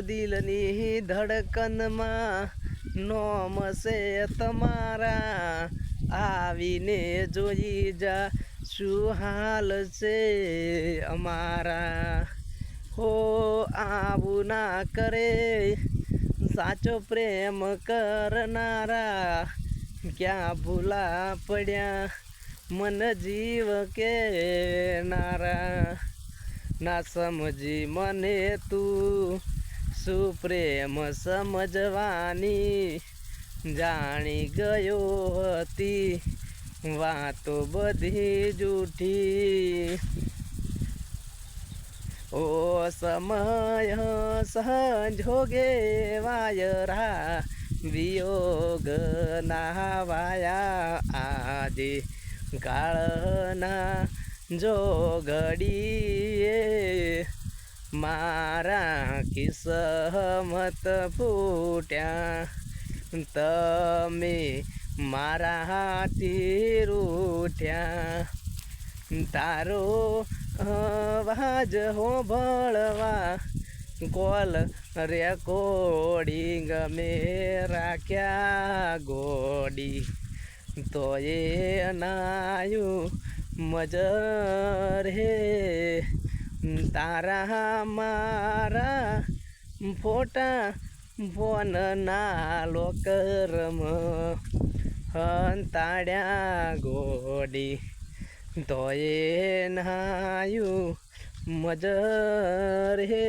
દિલની ધડકનમાં નોમ છે તમારા. આવીને જોઈ જા શું હાલ છે અમારા. હો, આવું ના કરે. સાચો પ્રેમ કરનારા ક્યાં ભૂલા પડ્યા? મન જીવ કે નારા ના સમજી મને તું શું પ્રેમ સમજવાની જાણી ગયો હતી વાતો બધી જૂઠી ઓ સમય સંજોગે વાયરા વિયોગ નાવાયા આજે કાળના જોગડીએ મારા કિસ્મત ફૂટ્યા. તમે મારા હાથી રૂઠ્યા તારો અવાજ હોભળવા કોલ રેકોર્ડિંગ મેં રાખ્યા ગોડી. તો એ નાયું મજર હે. તારા મારા ફોટા ફોનના લોકરમ હંતાડ્યા ગોડી તોય નાયું મજર હે.